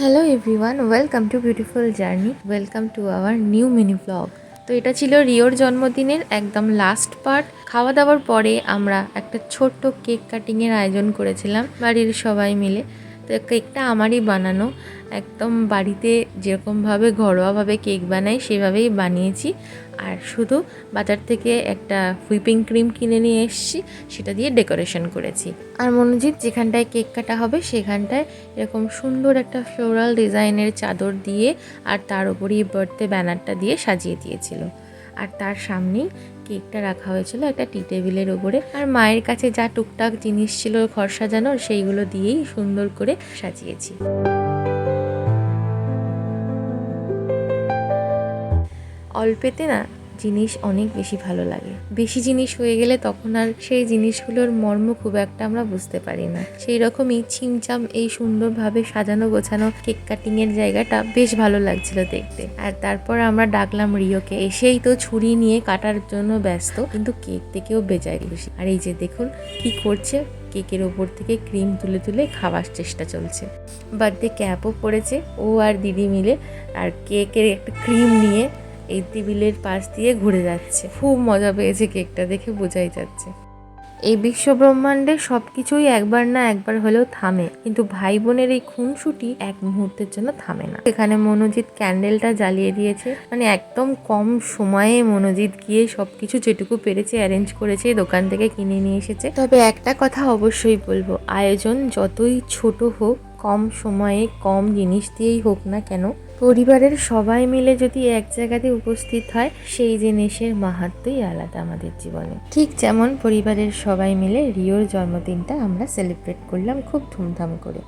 Hello everyone welcome to beautiful journey welcome to our new mini blog তো এটা ছিল রিওর জন্মদিনের একদম লাস্ট পার্ট খাওয়া দাওয়ার পরে আমরা একটা ছোট্ট কেক কাটিংয়ের আয়োজন করেছিলাম বাড়ির সবাই মিলে। তো কেকটা আমারই বানানো। একদম বাড়িতে যেরকমভাবে ঘরোয়াভাবে কেক বানাই, সেভাবেই বানিয়েছি। আর শুধু বাজার থেকে একটা হুইপিং ক্রিম কিনে নিয়ে এসেছি, সেটা দিয়ে ডেকোরেশন করেছি। আর মনোজিৎ, যেখানটায় কেক কাটা হবে, সেখানটায় এরকম সুন্দর একটা ফ্লোরাল ডিজাইনের চাদর দিয়ে আর তার উপরই বার্থডে ব্যানারটা দিয়ে সাজিয়ে দিয়েছিল। আর তার সামনেই কেকটা রাখা হয়েছিল একটা টি টেবিলের ওপরে। আর মায়ের কাছে যা টুকটাক জিনিস ছিল ঘর সাজানোর, সেইগুলো দিয়েই সুন্দর করে সাজিয়েছি। অল্পেতে না জিনিস অনেক বেশি ভালো লাগে। বেশি জিনিস হয়ে গেলে তখন আর সেই জিনিসগুলোর মর্ম খুব একটা আমরা বুঝতে পারি না। সেই রকমই ছিমচাম এই সুন্দরভাবে সাজানো গোছানো কেক কাটিং এর জায়গাটা বেশ ভালো লাগছিল দেখতে। আর তারপর আমরা ডাকলাম রিওকে। এসেই তো ছুরি নিয়ে কাটার জন্য ব্যস্ত, কিন্তু কেক থেকেও বেজায় খুশি। আর এই যে দেখুন, কি করছে? কেকের ওপর থেকে ক্রিম তুলে তুলে খাওয়ার চেষ্টা চলছে। বার্থডে ক্যাপও পড়েছে, ও আর দিদি মিলে। আর কেকের একটা ক্রিম নিয়ে এই টেবিলের পাশ দিয়ে ঘুরে যাচ্ছে। খুব মজা পেয়েছে কেকটা, দেখে বোঝাই যাচ্ছে। এই বিশ্ব ব্রহ্মাণ্ডে সব কিছুই একবার না একবার হলেও থামে, কিন্তু ভাই বোনের এই খুনসুটি এক মুহূর্তের জন্য থামে না। এখানে মনোজিৎ ক্যান্ডেলটা জ্বালিয়ে দিয়েছে। মানে একদম কম সময়ে মনোজিৎ গিয়ে সব কিছু যেটুকু পেরেছে, অ্যারেঞ্জ করেছে, দোকান থেকে কিনে নিয়ে এসেছে। তবে একটা কথা অবশ্যই বলব, আয়োজন যতই ছোট হোক কম সময়ে কম জিনিস দিয়েই হোক না কেন, পরিবারের সবাই মিলে যদি এক জায়গাতে উপস্থিত হয়, সেই জিনিসের মাহাত্মই আলাদা আমাদের জীবনে। ঠিক যেমন পরিবারের সবাই মিলে রিওর জন্মদিনটা আমরা সেলিব্রেট করলাম খুব ধুমধাম করে।